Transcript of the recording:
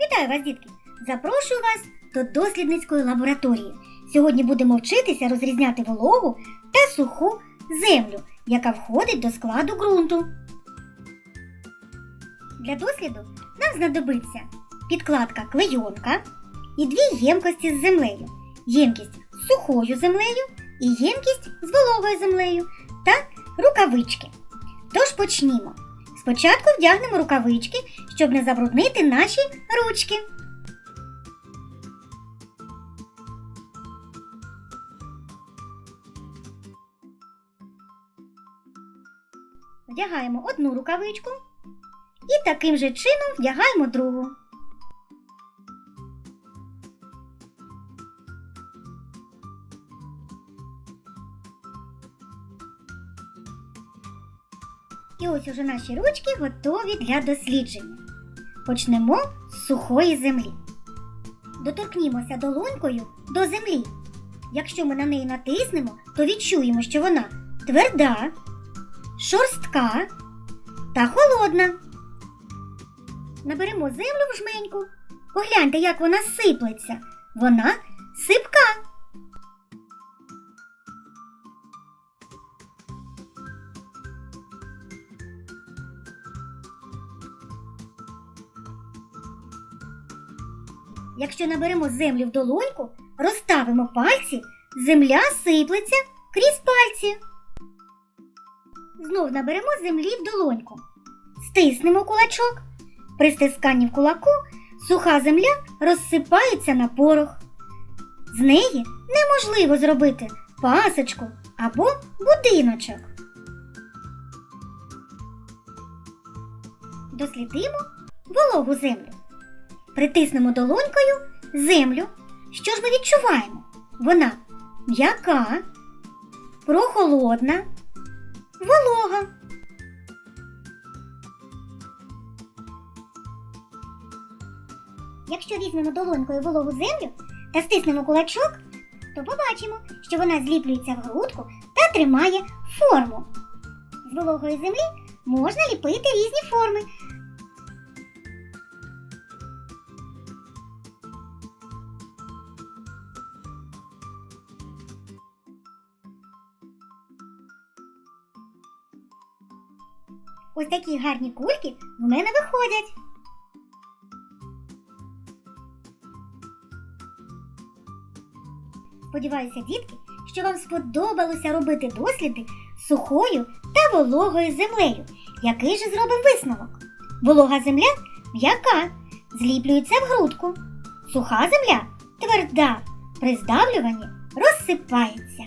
Вітаю вас, дітки! Запрошую вас до дослідницької лабораторії. Сьогодні будемо вчитися розрізняти вологу та суху землю, яка входить до складу ґрунту. Для досліду нам знадобиться підкладка клейонка і дві ємкості з землею. Ємкість з сухою землею і ємкість з вологою землею та рукавички. Тож почнімо. Спочатку вдягнемо рукавички, щоб не забруднити наші ручки. Вдягаємо одну рукавичку і таким же чином вдягаємо другу. І ось уже наші ручки готові для дослідження. Почнемо з сухої землі. Доторкнімося долонькою до землі. Якщо ми на неї натиснемо, то відчуємо, що вона тверда, шорстка та холодна. Наберемо землю в жменьку. Погляньте, як вона сиплеться. Вона сипка. Якщо наберемо землю в долоньку, розставимо пальці, земля сиплеться крізь пальці. Знов наберемо землі в долоньку. Стиснемо кулачок. При стисканні в кулаку суха земля розсипається на порох. З неї неможливо зробити пасочку або будиночок. Дослідимо вологу землю. Притиснемо долонькою землю. Що ж ми відчуваємо? Вона м'яка, прохолодна, волога. Якщо візьмемо долонькою вологу землю та стиснемо кулачок, то побачимо, що вона зліплюється в грудку та тримає форму. З вологої землі можна ліпити різні форми, Ось такі гарні кульки в мене виходять. Сподіваюся, дітки, що вам сподобалося робити досліди сухою та вологою землею. Який же зробимо висновок? Волога земля м'яка, зліплюється в грудку. Суха земля тверда, при здавлюванні розсипається.